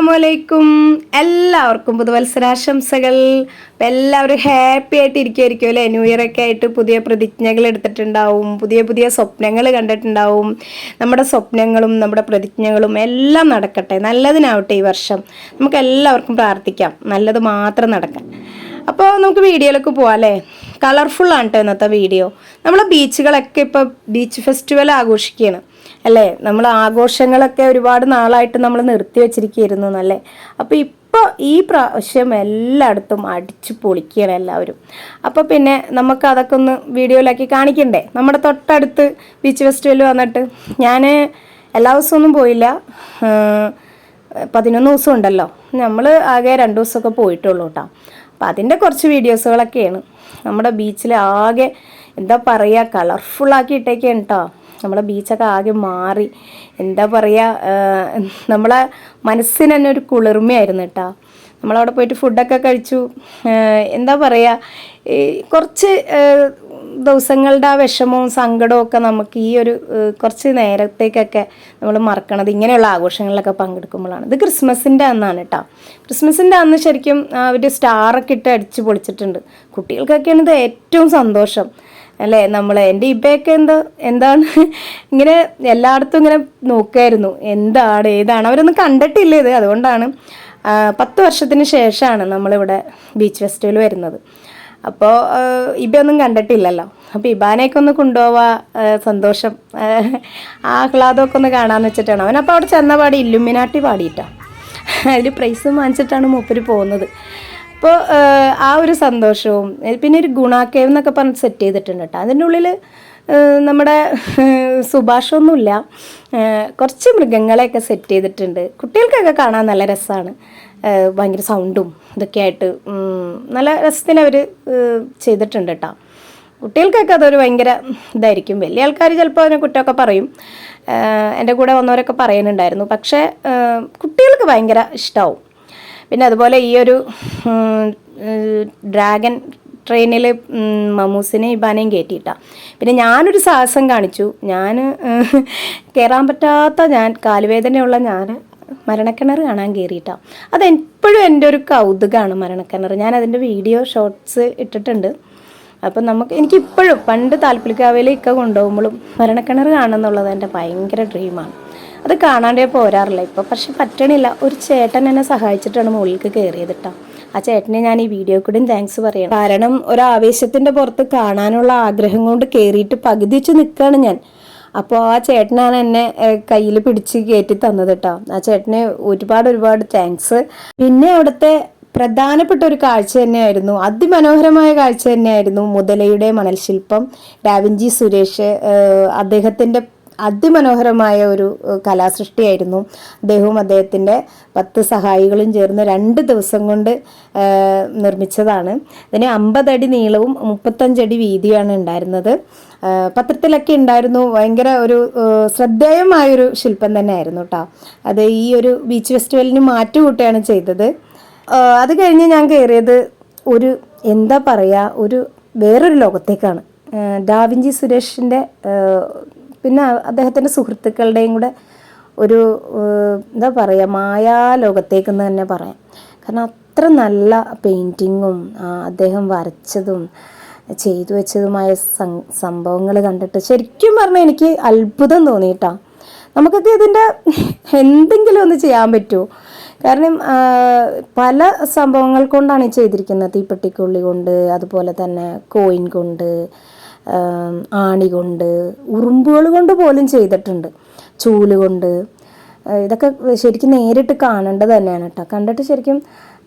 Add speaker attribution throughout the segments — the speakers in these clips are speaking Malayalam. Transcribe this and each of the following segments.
Speaker 1: അസ്സലാമലൈക്കും. എല്ലാവർക്കും പുതുവത്സരാശംസകൾ. എല്ലാവരും ഹാപ്പി ആയിട്ട് ഇരിക്കുമായിരിക്കും അല്ലേ ന്യൂ ഇയർ ആയിട്ട് പുതിയ പ്രതിജ്ഞകൾ എടുത്തിട്ടുണ്ടാവും. പുതിയ പുതിയ സ്വപ്നങ്ങൾ കണ്ടിട്ടുണ്ടാവും. നമ്മുടെ സ്വപ്നങ്ങളും നമ്മുടെ പ്രതിജ്ഞകളും എല്ലാം നടക്കട്ടെ. നല്ലതിനാവട്ടെ ഈ വർഷം. നമുക്ക് എല്ലാവർക്കും പ്രാർത്ഥിക്കാം. നല്ലത് മാത്രം നടക്കാൻ. അപ്പോൾ നമുക്ക് വീഡിയോയിലേക്ക് പോവാം അല്ലേ? കളർഫുള്ളാണ് കേട്ടോ ഇന്നത്തെ വീഡിയോ. നമ്മൾ ബീച്ചുകളൊക്കെ ഇപ്പോൾ ബീച്ച് ഫെസ്റ്റിവൽ ആഘോഷിക്കുകയാണ്. അല്ലേ? നമ്മൾ ആഘോഷങ്ങളൊക്കെ ഒരുപാട് നാളായിട്ട് നമ്മൾ നിർത്തി വെച്ചിരിക്കുകയായിരുന്നു എന്നല്ലേ അപ്പോൾ ഇപ്പോൾ ഈ പ്രാവശ്യം എല്ലായിടത്തും അടിച്ചു പൊളിക്കുകയാണ് എല്ലാവരും. അപ്പോൾ പിന്നെ നമുക്ക് അതൊക്കെ ഒന്ന് വീഡിയോയിലാക്കി കാണിക്കണ്ടേ? നമ്മുടെ തൊട്ടടുത്ത് ബീച്ച് ഫെസ്റ്റിവൽ വന്നിട്ട് ഞാൻ എല്ലാ ദിവസമൊന്നും പോയില്ല. പതിനൊന്ന് ദിവസം ഉണ്ടല്ലോ. നമ്മൾ ആകെ രണ്ട് ദിവസമൊക്കെ പോയിട്ടുള്ളൂ കേട്ടോ. അപ്പം അതിന്റെ കുറച്ച് വീഡിയോസുകളൊക്കെയാണ്. നമ്മുടെ ബീച്ചിൽ ആകെ എന്താ പറയുക കളർഫുള്ളാക്കി ഇട്ടേക്കാണ് കേട്ടോ. നമ്മുടെ ബീച്ചൊക്കെ ആകെ മാറി. എന്താ പറയുക നമ്മളെ മനസ്സിന് തന്നെ ഒരു കുളിർമയായിരുന്നു കേട്ടോ നമ്മളവിടെ പോയിട്ട് ഫുഡൊക്കെ കഴിച്ചു. എന്താ പറയുക കുറച്ച് ദിവസങ്ങളുടെ ആ വിഷമവും സങ്കടവും ഒക്കെ നമുക്ക് ഈ ഒരു കുറച്ച് നേരത്തേക്കൊക്കെ നമ്മൾ മറക്കണത് ഇങ്ങനെയുള്ള ആഘോഷങ്ങളിലൊക്കെ പങ്കെടുക്കുമ്പോഴാണ്. ഇത് ക്രിസ്മസിന്റെ അന്നാണ് കേട്ടോ ക്രിസ്മസിന്റെ അന്ന് ശരിക്കും അവർ സ്റ്റാറൊക്കെ ഇട്ട് അടിച്ച് പൊളിച്ചിട്ടുണ്ട്. കുട്ടികൾക്കൊക്കെയാണ് ഇത് ഏറ്റവും സന്തോഷം. അല്ലേ? നമ്മൾ എന്റെ ഇപ്പയൊക്കെ എന്താ എന്താണ്? ഇങ്ങനെ എല്ലായിടത്തും ഇങ്ങനെ നോക്കായിരുന്നു. എന്താണ് ഏതാണ്? അവരൊന്നും കണ്ടിട്ടില്ല ഇത്. അതുകൊണ്ടാണ് പത്ത് വർഷത്തിന് ശേഷമാണ് നമ്മളിവിടെ ബീച്ച് ഫെസ്റ്റിവൽ വരുന്നത്. അപ്പോൾ ഇബയൊന്നും കണ്ടിട്ടില്ലല്ലോ. അപ്പോൾ ഇബാനെയൊക്കെ ഒന്ന് കൊണ്ടുപോവാ സന്തോഷം ആഹ്ലാദമൊക്കെ ഒന്ന് കാണാന്ന് വെച്ചിട്ടാണ്. അവൻ അപ്പോൾ അവിടെ ചെന്ന പാടി ഇല്ലുമിനാട്ടി പാടിയിട്ടാ. അതിൽ പ്രൈസും വാങ്ങിച്ചിട്ടാണ് മൂപ്പര് പോകുന്നത്. അപ്പോൾ ആ ഒരു സന്തോഷവും പിന്നെ ഒരു ഗുണാക്കേവ് എന്നൊക്കെ പറഞ്ഞ് സെറ്റ് ചെയ്തിട്ടുണ്ട് കേട്ടോ അതിന്റെ ഉള്ളിൽ നമ്മുടെ സുഭാഷൊന്നുമില്ല. കുറച്ച് മൃഗങ്ങളെയൊക്കെ സെറ്റ് ചെയ്തിട്ടുണ്ട്. കുട്ടികൾക്കൊക്കെ കാണാൻ നല്ല രസമാണ് ഭയങ്കര സൗണ്ടും ഇതൊക്കെ ആയിട്ട് നല്ല രസത്തിന് അവർ ചെയ്തിട്ടുണ്ട് കേട്ടോ കുട്ടികൾക്കൊക്കെ അതൊരു ഭയങ്കര ഇതായിരിക്കും. വലിയ ആൾക്കാർ ചിലപ്പോൾ അതിനെ കുറ്റമൊക്കെ പറയും. എന്റെ കൂടെ വന്നവരൊക്കെ പറയുന്നുണ്ടായിരുന്നു. പക്ഷേ കുട്ടികൾക്ക് ഭയങ്കര ഇഷ്ടമാവും പിന്നെ അതുപോലെ ഈ ഒരു ഡ്രാഗൺ ട്രെയിനിൽ മമ്മൂസിനെ ഇബാനയും കയറ്റിയിട്ടാ പിന്നെ ഞാനൊരു സാഹസം കാണിച്ചു. ഞാൻ കയറാൻ പറ്റാത്ത ഞാൻ കാലുവേദനയുള്ള ഞാൻ മരണക്കിണർ കാണാൻ കയറിയിട്ടാ അതെപ്പോഴും എന്റെ ഒരു കൗതുകമാണ് മരണക്കിണർ ഞാൻ അതിന്റെ വീഡിയോ ഷോർട്സ് ഇട്ടിട്ടുണ്ട്. അപ്പം നമുക്ക് എനിക്കിപ്പോഴും പണ്ട് താല്പര്യക്കാവയിൽ ഇക്ക കൊണ്ടുപോകുമ്പോഴും മരണക്കിണർ കാണുന്നുള്ളത് എന്റെ ഭയങ്കര ഡ്രീമാണ് അത് കാണാണ്ടേ പോരാറില്ല. ഇപ്പോൾ പക്ഷെ പറ്റണില്ല. ഒരു ചേട്ടൻ എന്നെ സഹായിച്ചിട്ടാണ് മുകളിലേക്ക് കയറിയത് ആ ചേട്ടനെ ഞാൻ ഈ വീഡിയോ കൂടെയും താങ്ക്സ് പറയണം. കാരണം ഒരു ആവേശത്തിന്റെ പുറത്ത് കാണാനുള്ള ആഗ്രഹം കൊണ്ട് കയറിയിട്ട് പകുതിച്ച് നിൽക്കുകയാണ് ഞാൻ. അപ്പോൾ ആ ചേട്ടനാണ് എന്നെ കയ്യിൽ പിടിച്ച് കയറ്റി തന്നത് കേട്ടോ ആ ചേട്ടന് ഒരുപാട് ഒരുപാട് താങ്ക്സ് പിന്നെ അവിടുത്തെ പ്രധാനപ്പെട്ട ഒരു കാഴ്ച തന്നെയായിരുന്നു. അതിമനോഹരമായ കാഴ്ച തന്നെയായിരുന്നു മുതലയുടെ മണൽശില്പം. ഡാവിഞ്ചി സുരേഷ് അദ്ദേഹത്തിന്റെ അതിമനോഹരമായ ഒരു കലാസൃഷ്ടിയായിരുന്നു. അദ്ദേഹവും അദ്ദേഹത്തിന്റെ പത്ത് സഹായികളും ചേർന്ന് രണ്ട് ദിവസം കൊണ്ട് നിർമ്മിച്ചതാണ്. ഇതിന് അമ്പതടി നീളവും മുപ്പത്തഞ്ചടി വീതിയാണ് ഉണ്ടായിരുന്നത്. പത്രത്തിലൊക്കെ ഉണ്ടായിരുന്നു. ഭയങ്കര ഒരു ശ്രദ്ധേയമായൊരു ശില്പം തന്നെയായിരുന്നു കേട്ടോ അത് ഈ ഒരു ബീച്ച് ഫെസ്റ്റിവലിന് മാറ്റുകൂട്ടുകയാണ് ചെയ്തത്. അത് കഴിഞ്ഞ് ഞാൻ കയറിയത് ഒരു എന്താ പറയുക ഒരു വേറൊരു ലോകത്തേക്കാണ്. ഡാവിഞ്ചി സുരേഷിന്റെ പിന്നെ അദ്ദേഹത്തിന്റെ സുഹൃത്തുക്കളുടെയും കൂടെ ഒരു എന്താ പറയുക മായാ ലോകത്തേക്കെന്ന് തന്നെ പറയാം. കാരണം അത്ര നല്ല പെയിന്റിങ്ങും അദ്ദേഹം വരച്ചതും ചെയ്തു വെച്ചതുമായ സംഭവങ്ങൾ കണ്ടിട്ട് ശരിക്കും പറഞ്ഞാൽ എനിക്ക് അത്ഭുതം തോന്നിയിട്ടാ. നമുക്കൊക്കെ ഇതിന്റെ എന്തെങ്കിലും ഒന്ന് ചെയ്യാൻ പറ്റുമോ കാരണം പല സംഭവങ്ങൾ കൊണ്ടാണ് ഈ ചെയ്തിരിക്കുന്നത്. തീപ്പെട്ടിക്കുള്ളി കൊണ്ട് അതുപോലെ തന്നെ കോയിൻ കൊണ്ട് ആണി കൊണ്ട് ഉറുമ്പുകൾ കൊണ്ട് പോലും ചെയ്തിട്ടുണ്ട്. ചൂൽ കൊണ്ട്. ഇതൊക്കെ ശരിക്കും നേരിട്ട് കാണേണ്ടത് തന്നെയാണ് കേട്ടോ. കണ്ടിട്ട് ശരിക്കും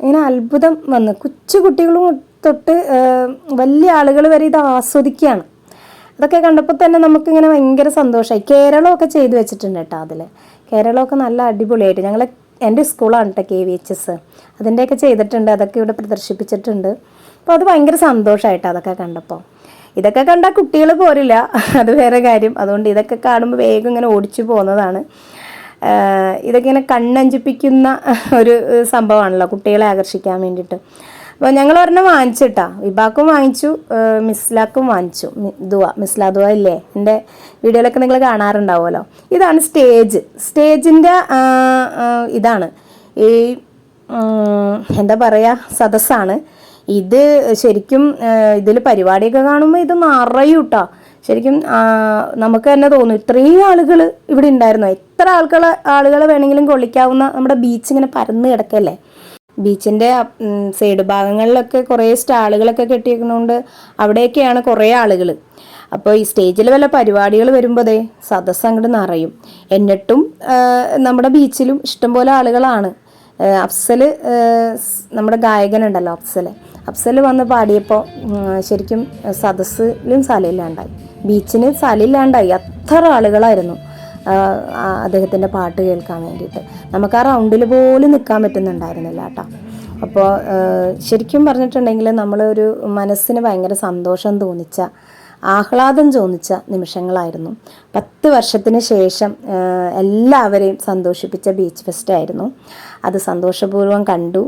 Speaker 1: ഇങ്ങനെ അത്ഭുതം വന്ന്. കൊച്ചു കുട്ടികളും തൊട്ട് വലിയ ആളുകൾ വരെ ഇത് ആസ്വദിക്കുകയാണ്. അതൊക്കെ കണ്ടപ്പോൾ തന്നെ നമുക്കിങ്ങനെ ഭയങ്കര സന്തോഷമായി. കേരളമൊക്കെ ചെയ്തു വെച്ചിട്ടുണ്ട് കേട്ടോ അതിൽ കേരളമൊക്കെ നല്ല അടിപൊളിയായിട്ട്. ഞങ്ങൾ എന്റെ സ്കൂളാണ് കേട്ടോ കെ വി എച്ച് എസ്. അതിന്റെയൊക്കെ ചെയ്തിട്ടുണ്ട്. അതൊക്കെ ഇവിടെ പ്രദർശിപ്പിച്ചിട്ടുണ്ട്. അപ്പോൾ അത് ഭയങ്കര സന്തോഷമായിട്ടോ അതൊക്കെ കണ്ടപ്പോൾ. ഇതൊക്കെ കണ്ടാൽ കുട്ടികൾ പോരില്ല. അത് വേറെ കാര്യം. അതുകൊണ്ട് ഇതൊക്കെ കാണുമ്പോൾ വേഗം ഇങ്ങനെ ഓടിച്ചു പോകുന്നതാണ്. ഇതൊക്കെ ഇങ്ങനെ കണ്ണഞ്ചിപ്പിക്കുന്ന ഒരു സംഭവമാണല്ലോ കുട്ടികളെ ആകർഷിക്കാൻ വേണ്ടിയിട്ട്. അപ്പോൾ ഞങ്ങൾ ഒരെണ്ണം വാങ്ങിച്ചിട്ടാ വിഭാക്കും വാങ്ങിച്ചു മിസ്ലാക്കും വാങ്ങിച്ചു. ദുവ മിസ്ലാ ദുവ ഇല്ലേ? എന്റെ വീഡിയോയിലൊക്കെ നിങ്ങൾ കാണാറുണ്ടാവുമല്ലോ. ഇതാണ് സ്റ്റേജ്. സ്റ്റേജിന്റെ ഇതാണ്. ഈ എന്താ പറയുക സദസ്സാണ്. ഇത് ശരിക്കും ഇതിൽ പരിപാടിയൊക്കെ കാണുമ്പോൾ ഇത് നിറയൂട്ടാ. ശരിക്കും നമുക്ക് തന്നെ തോന്നും ഇത്രയും ആളുകൾ ഇവിടെ ഉണ്ടായിരുന്നു? എത്ര ആൾക്കാർ ആളുകളെ വേണമെങ്കിലും കൊള്ളിക്കാവുന്ന നമ്മുടെ ബീച്ച് ഇങ്ങനെ പരന്ന് കിടക്കല്ലേ? ബീച്ചിന്റെ സൈഡ് ഭാഗങ്ങളിലൊക്കെ കുറേ സ്റ്റാളുകളൊക്കെ കെട്ടിയിരിക്കുന്നതുകൊണ്ട് അവിടെയൊക്കെയാണ് കുറേ ആളുകൾ അപ്പോൾ ഈ സ്റ്റേജിൽ വല്ല പരിപാടികൾ വരുമ്പോഴേ സദസ്സ് അങ്ങോട്ട് നിറയും. എന്നിട്ടും നമ്മുടെ ബീച്ചിലും ഇഷ്ടംപോലെ ആളുകളാണ്. അഫ്സൽ നമ്മുടെ ഗായകനുണ്ടല്ലോ അഫ്സൽ അഫ്സൽ വന്ന് പാടിയപ്പോൾ ശരിക്കും സദസ്സിലും സാലയില്ലാണ്ടായി. ബീച്ചിന് സാലയില്ലാണ്ടായി. അത്ര ആളുകളായിരുന്നു അദ്ദേഹത്തിന്റെ പാട്ട് കേൾക്കാൻ വേണ്ടിയിട്ട്. നമുക്ക് ആ റൗണ്ടിൽ പോലും നിൽക്കാൻ പറ്റുന്നുണ്ടായിരുന്നില്ല കേട്ടോ. അപ്പോൾ ശരിക്കും പറഞ്ഞിട്ടുണ്ടെങ്കിൽ നമ്മളൊരു മനസ്സിന് ഭയങ്കര സന്തോഷം തോന്നിച്ച ആഹ്ലാദം തോന്നിച്ച നിമിഷങ്ങളായിരുന്നു. പത്ത് വർഷത്തിന് ശേഷം എല്ലാവരെയും സന്തോഷിപ്പിച്ച ബീച്ച് ഫെസ്റ്റ് ആയിരുന്നു. അത് സന്തോഷപൂർവം കണ്ടു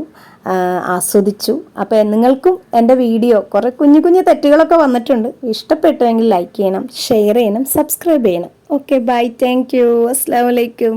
Speaker 1: ആസ്വദിച്ചു. അപ്പോൾ നിങ്ങൾക്കും എന്റെ വീഡിയോ കുറേ കുഞ്ഞു കുഞ്ഞു തെറ്റുകളൊക്കെ വന്നിട്ടുണ്ട്. ഇഷ്ടപ്പെട്ടുവെങ്കിൽ ലൈക്ക് ചെയ്യണം ഷെയർ ചെയ്യണം സബ്സ്ക്രൈബ് ചെയ്യണം. ഓക്കെ ബൈ താങ്ക് യു അസ്സാം വലൈക്കും